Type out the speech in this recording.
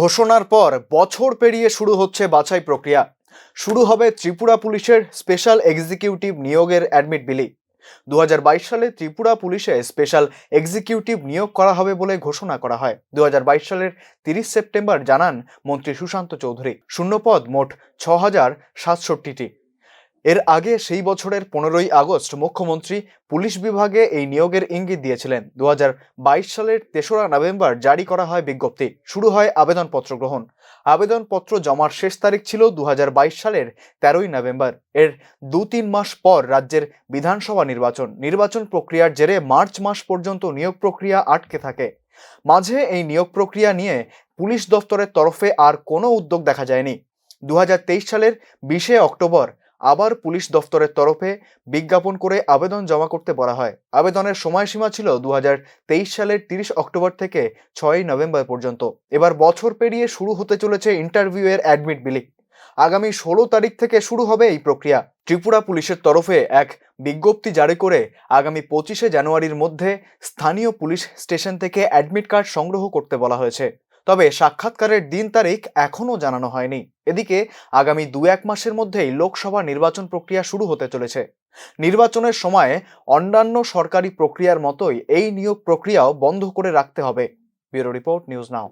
ঘোষণার পর বছর পেরিয়ে শুরু হচ্ছে বাছাই প্রক্রিয়া। শুরু হবে ত্রিপুরা পুলিশের স্পেশাল এক্সিকিউটিভ নিয়োগের অ্যাডমিট বিলি। দু হাজার বাইশ সালে ত্রিপুরা পুলিশে স্পেশাল এক্সিকিউটিভ নিয়োগ করা হবে বলে ঘোষণা করা হয়। দু হাজার বাইশ সালের তিরিশ সেপ্টেম্বর জানান মন্ত্রী সুশান্ত চৌধুরী। শূন্যপদ মোট ছ হাজার সাতষট্টিটি। এর আগে সেই বছরের পনেরোই আগস্ট মুখ্যমন্ত্রী পুলিশ বিভাগে এই নিয়োগের ইঙ্গিত দিয়েছিলেন। দু হাজার বাইশ সালের তেসরা নভেম্বর জারি করা হয় বিজ্ঞপ্তি। শুরু হয় আবেদনপত্র গ্রহণ। আবেদনপত্র জমার শেষ তারিখ ছিল দু হাজার বাইশ সালের তেরোই নভেম্বর। এর দু তিন মাস পর রাজ্যের বিধানসভা নির্বাচন। নির্বাচন প্রক্রিয়ার জেরে মার্চ মাস পর্যন্ত নিয়োগ প্রক্রিয়া আটকে থাকে। মাঝে এই নিয়োগ প্রক্রিয়া নিয়ে পুলিশ দফতরের তরফে আর কোনো উদ্যোগ দেখা যায়নি। দু হাজার তেইশ সালের বিশে অক্টোবর আবার পুলিশ দফতরের তরফে বিজ্ঞাপন করে আবেদন জমা করতে বলা হয়। আবেদনের সময়সীমা ছিল দু হাজার তেইশ সালের তিরিশ অক্টোবর থেকে ছয়ই নভেম্বর পর্যন্ত। এবার বছর পেরিয়ে শুরু হতে চলেছে ইন্টারভিউ এর অ্যাডমিট বিলি। আগামী ষোলো তারিখ থেকে শুরু হবে এই প্রক্রিয়া। ত্রিপুরা পুলিশের তরফে এক বিজ্ঞপ্তি জারি করে আগামী পঁচিশে জানুয়ারির মধ্যে স্থানীয় পুলিশ স্টেশন থেকে অ্যাডমিট কার্ড সংগ্রহ করতে বলা হয়েছে। তবে সাক্ষাৎকারের দিন তারিখ এখনও জানানো হয়নি। এদিকে আগামী দু এক মাসের মধ্যেই লোকসভা নির্বাচন প্রক্রিয়া শুরু হতে চলেছে। নির্বাচনের সময়ে অন্যান্য সরকারি প্রক্রিয়ার মতোই এই নিয়োগ প্রক্রিয়াও বন্ধ করে রাখতে হবে। Bureau report, news now.